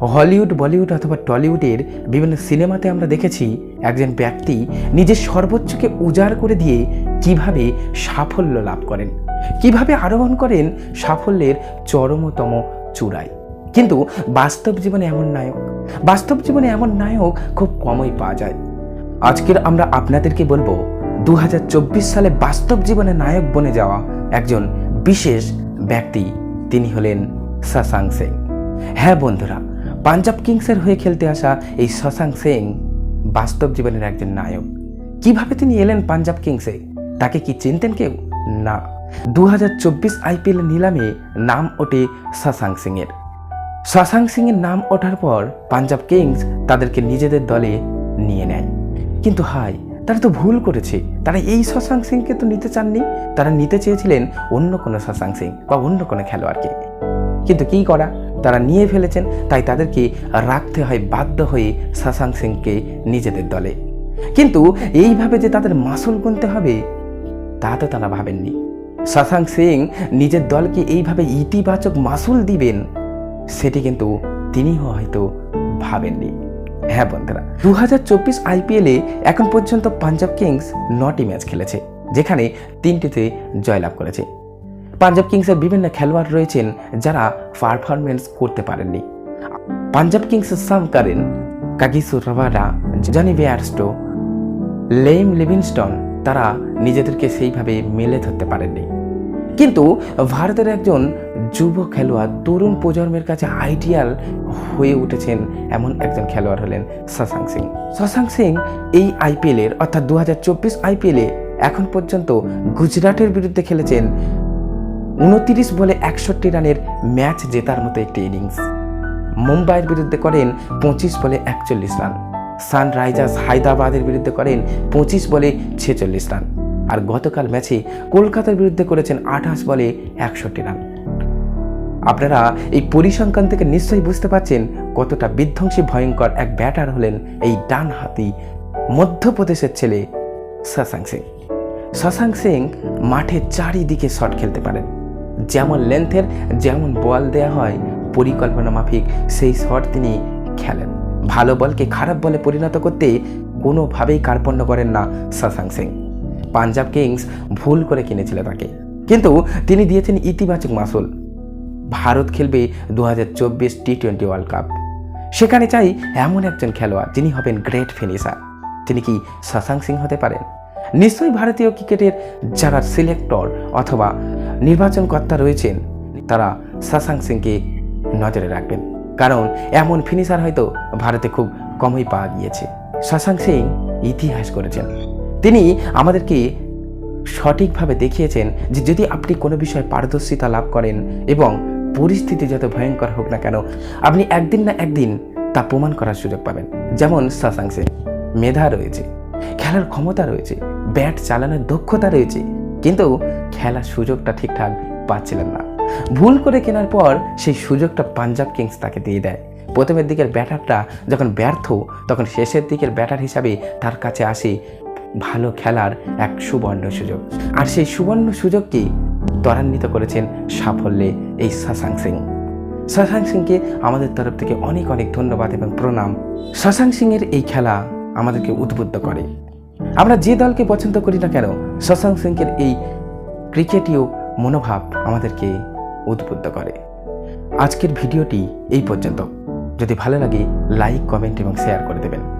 Hollywood, Bollywood অথবা টলিউডের বিভিন্ন সিনেমাতে আমরা দেখেছি একজন ব্যক্তি নিজের সর্বোচ্চকে উজাড় করে দিয়ে কীভাবে সাফল্য লাভ করেন, কীভাবে আরোহণ করেন সাফল্যের চরমতম চূড়ায়। কিন্তু বাস্তব জীবনে এমন নায়ক, বাস্তব জীবনে এমন নায়ক খুব কমই পাওয়া যায়। আজকের আমরা আপনাদেরকে বলব দু হাজার চব্বিশ সালে বাস্তব জীবনে নায়ক বনে যাওয়া একজন বিশেষ ব্যক্তি, তিনি হলেন শশাঙ্ক সিং হ্যাঁ বন্ধুরা পাঞ্জাব কিংসের হয়ে খেলতে আসা এই শশাঙ্ক সিং বাস্তব জীবনের একজন নায়ক। কীভাবে তিনি এলেন পাঞ্জাব কিংসে, তাকে কি চিনতেন কেউ? না। দু আইপিএল নিলামে নাম ওঠে শশাঙ্ক সিংয়ের। শশাঙ্ক সিংয়ের নাম ওঠার পর পাঞ্জাব কিংস তাদেরকে নিজেদের দলে নিয়ে নেয়। কিন্তু হাই তারা তো ভুল করেছে। তারা এই শশাঙ্ক সিংকে তো নিতে চাননি। তারা নিতে চেয়েছিলেন অন্য কোনো শশাঙ্ক সিং বা অন্য কোনো খেলোয়াড়কে। কিন্তু কি করা? তারা নিয়ে ফেলেছেন, তাই তাদেরকে রাখতে হয় বাধ্য হয়ে শশাঙ্ক সিংকে নিজেদের দলে। কিন্তু এইভাবে যে তাদের মাসুল গুনতে হবে, তা তো তারা ভাবেননি। শশাঙ্ক সিং নিজের দলকে এইভাবে ইতিবাচক মাসুল দিবেন, সেটি কিন্তু তিনিও হয়তো ভাবেননি। হ্যাঁ বন্ধুরা দু হাজার চব্বিশ আইপিএলে এখন পর্যন্ত পাঞ্জাব কিংস নটি ম্যাচ খেলেছে, যেখানে তিনটিতে জয়লাভ করেছে। পাঞ্জাব কিংসের বিভিন্ন খেলোয়াড় রয়েছেন যারা পারফরমেন্স করতে পারেননি। পাঞ্জাব কিংসের Sam Curran Kagiso Rabada Jonny Bairstow Liam Livingstone তারা নিজেদেরকে সেইভাবে মেলে ধরতে পারেননি। কিন্তু ভারতের একজন যুব খেলোয়াড়, তরুণ প্রজন্মের কাছে আইডিয়াল হয়ে উঠেছেন এমন একজন খেলোয়াড় হলেন শশাঙ্ক সিং। শশাঙ্ক সিং এই আইপিএলের অর্থাৎ দু হাজার চব্বিশ আইপিএলে এখন পর্যন্ত গুজরাটের বিরুদ্ধে খেলেছেন উনতিরিশ বলে একষট্টি রানের ম্যাচ জেতার মতো একটি ইনিংস। মুম্বাইয়ের বিরুদ্ধে করেন পঁচিশ বলে একচল্লিশ রান। সানরাইজার্স হায়দ্রাবাদের বিরুদ্ধে করেন পঁচিশ বলে ছেচল্লিশ রান। আর গতকাল ম্যাচে কলকাতার বিরুদ্ধে করেছেন আঠাশ বলে একষট্টি রান। আপনারা এই পরিসংখ্যান থেকে নিশ্চয়ই বুঝতে পারছেন কতটা বিধ্বংসী, ভয়ঙ্কর এক ব্যাটার হলেন এই ডান হাতি মধ্যপ্রদেশের ছেলে শশাঙ্ক সিং। শশাঙ্ক সিং মাঠের চারিদিকে শট খেলতে পারেন। যেমন লেন্থের, যেমন বল দেয়া হয়, পরিকল্পনা মাফিক সেই শট তিনি খেলেন। ভালো বলকে খারাপ বলে পরিণত করতে কোনোভাবেই কার্পণ্য করেন না শশাঙ্ক সিং। পাঞ্জাব কিংস ভুল করে কিনেছিল তাকে। কিন্তু তিনি দিয়েছেন ইতিবাচক মাসুল। ভারত খেলবে দু হাজার চব্বিশ টি টোয়েন্টি ওয়ার্ল্ড কাপ। সেখানে চাই এমন একজন খেলোয়াড় যিনি হবেন গ্রেট ফিনিশার। তিনি কি শশাঙ্ক সিং হতে পারেন? নিশ্চয়ই ভারতীয় ক্রিকেটের যারা সিলেক্টর অথবা নির্বাচনকর্তা রয়েছেন, তারা শশাঙ্ক সিংকে নজরে রাখবেন। কারণ এমন ফিনিশার হয়তো ভারতে খুব কমই পাওয়া গিয়েছে। শশাঙ্ক সিং ইতিহাস করেছেন। তিনি আমাদেরকে সঠিকভাবে দেখিয়েছেন যে যদি আপনি কোনো বিষয়ে পারদর্শিতা লাভ করেন এবং পরিস্থিতি যত ভয়ঙ্কর হোক না কেন, আপনি একদিন না একদিন তা প্রমাণ করার সুযোগ পাবেন। যেমন শশাঙ্ক সিং, মেধা রয়েছে, খেলার ক্ষমতা রয়েছে, ব্যাট চালানোর দক্ষতা রয়েছে। কিন্তু খেলার সুযোগটা ঠিকঠাক পাচ্ছিলেন না। ভুল করে কেনার পর সেই সুযোগটা পাঞ্জাব কিংস তাকে দিয়ে দেয়। প্রথমের দিকের ব্যাটারটা যখন ব্যর্থ, তখন শেষের দিকের ব্যাটার হিসাবে তার কাছে আসে ভালো খেলার এক সুবর্ণ সুযোগ। আর সেই সুবর্ণ সুযোগকে ত্বরান্বিত করেছেন সাফল্যে এই শশাঙ্ক সিং। শশাঙ্ক সিংকে আমাদের তরফ থেকে অনেক অনেক ধন্যবাদ এবং প্রণাম। শশাঙ্ক সিংয়ের এই খেলা আমাদেরকে উদ্বুদ্ধ করে। আমরা যে দলকে পছন্দ করি না কেন, শশাঙ্ক সিংয়ের এই ক্রিকেটীয় মনোভাব আমাদেরকে উদ্বুদ্ধ করে। আজকের ভিডিওটি এই পর্যন্ত। যদি ভালো লাগে, লাইক, কমেন্ট এবং শেয়ার করে দেবেন।